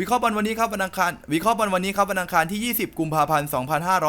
วิเคราะห์บอลวันนี้ครับวันอังคารวิเคราะห์บอลวันนี้ครับวันอังคารที่ 20 กุมภาพันธ์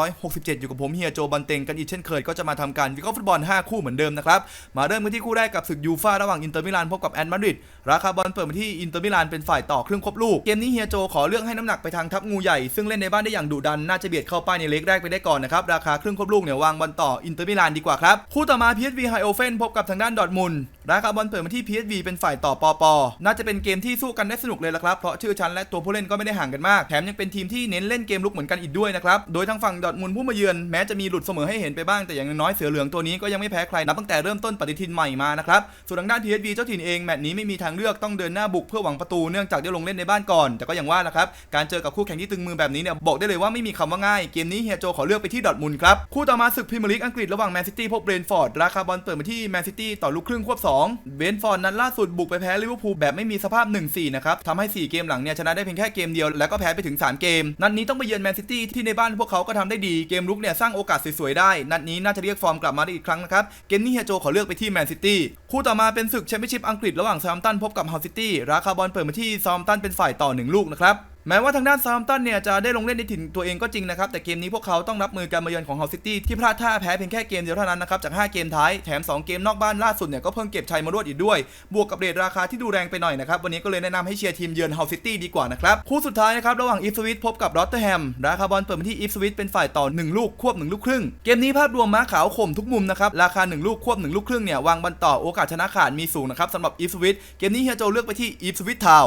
2567 อยู่กับผมเฮียโจบันเต็งกันอีกเช่นเคยก็จะมาทำการวิเคราะห์ฟุตบอล 5 คู่เหมือนเดิมนะครับมาเริ่มกันที่คู่แรกกับศึกยูฟ่าระหว่างอินเตอร์มิลานพบกับแอนมาดริดราคาบอลเปิดมาที่อินเตอร์มิลานเป็นฝ่ายต่อครึ่งครบลูกเกมนี้เฮียโจขอเลือกให้น้ำหนักไปทางทัพงูใหญ่ซึ่งเล่นในบ้านได้อย่างดุดันน่าจะเบียดเข้าป้ายในเล็กแรกไปได้ก่อนนะครับราคาครึ่งครบลูกเนี่ยวางบอลต่ออินเตอร์มิลานดีกว่าครับคู่ต่อมา PSV ไฮโอเฟนพบกับทางด้านดอทมุน ด์ราคาบอลเปิดมาที่ PSV เป็นฝ่ายต่อปอปอน่าจะเป็นเกมที่สู้กันได้สนุกเลยละครับ เพราะชื่อชั้นและตัวผู้เล่นก็ไม่ได้ห่างกันมาก แถมยังเป็นทีมที่เน้นเล่นเกมลุกเหมือนกันอีกด้วยนะครับ โดยทางฝั่งดอทมุนผู้มาเยือนแม้จะมีหลุดเสมอให้เห็นไปบ้างแต่อย่างน้อยเสือเหลืองตัวนี้ก็ยังไม่แพ้ใครนับตั้งแต่เริ่มต้นปฏิทินใหม่มานะครับ ส่วนทางด้าน PSV เจ้าถิ่นเองแมตช์นี้ไม่มีทางเลือกต้องเดินหน้าบุกเพื่อหวังประตูเนื่องจากได้ลงเล่นในบ้านก่อน แต่ก็อย่างว่านะครับการเจอกับคู่แข่งที่ตึงมือแบบนี้เนี่ยบอกได้เลยว่าไม่มีคำว่าง่ายเกมนี้เฮียโจขอเลือกไปที่ดอทมุนครับคู่ต่อมาศึกพรีเมียร์ลีกอังกฤษระหว่างแมนซิตี้พบเบรนฟอร์ดราคาบอลเปิดมาที่แมนซิตี้ต่อลูกครึ่งควบ2เบนฟอร์ดนั้นล่าสุดบุกไปแพ้ลิเวอร์พูลแบบไม่มีสภาพ 1-4 นะครับทำให้ 4 เกมหลังเนี่ยชนะได้เพียงแค่เกมเดียว แล้วก็แพ้ไปถึง 3 เกม นัดนี้ต้องไปเยือนแมนซิตี้ที่ในบ้านพวกเขาก็ทำได้ดีเกมลุกเนี่ยสร้างโอกาสสวยๆได้ นัดนี้น่าจะเรียกฟอร์มกลับมาได้อีกครั้งนะครับเกมนี้เฮียโจขอเลือกไปที่แมนซิตี้คู่ต่อมาเป็นศึกแชมเปี้ยนชิพอังกฤษระหว่างซามตันพบกับฮ u ลซิตี้ราคาบอลเปิดมาที่ซามตันเป็นฝ่ายต่อหนึ่งลูกนะครับ แม้ว่าทางด้านซามตันเนี่ยจะได้ลงเล่นในถิ่นตัวเองก็จริงนะครับ แต่เกมนี้พวกเขาต้องรับมือการมาเยือนของเฮ u ลซิตี้ที่พลาดท่าแพ้เพียงแค่เกมเดียวเท่านั้นนะครับ จาก 5 เกมท้าย แถม 2 เกมนอกบ้านล่าสุดเนี่ยก็เพิ่งเก็บชัยมารวดอีกด้วย บวกกับเรทราคาที่ดูแรงไปหน่อยนะครับ วันนี้ก็เลยแนะนำให้เชียร์ทีมเยือนเฮ u ลซิตี้ดีกว่านะครับ คู่สุดท้ายนะครับระหว่างอีฟสวิตพบกับรอตเตอร์แฮม ราคาบอลเปิดมาที่อีฟสวิตเป็นฝ่ายต่อ 1 ลูกควบ1ลูกครึ่ง เกมนี้ภาพรวมม้าขาวข่มทุกมุมนะครับ ราคา 1 ลูกควบ1ลูกครึ่งเนี่ยวางบอลต่อโอกาสชนะขาดมีสูงนะครับสำหรับอีฟสวิตเกมนี้เฮียโจเลือกไปที่อีฟสวิตทาว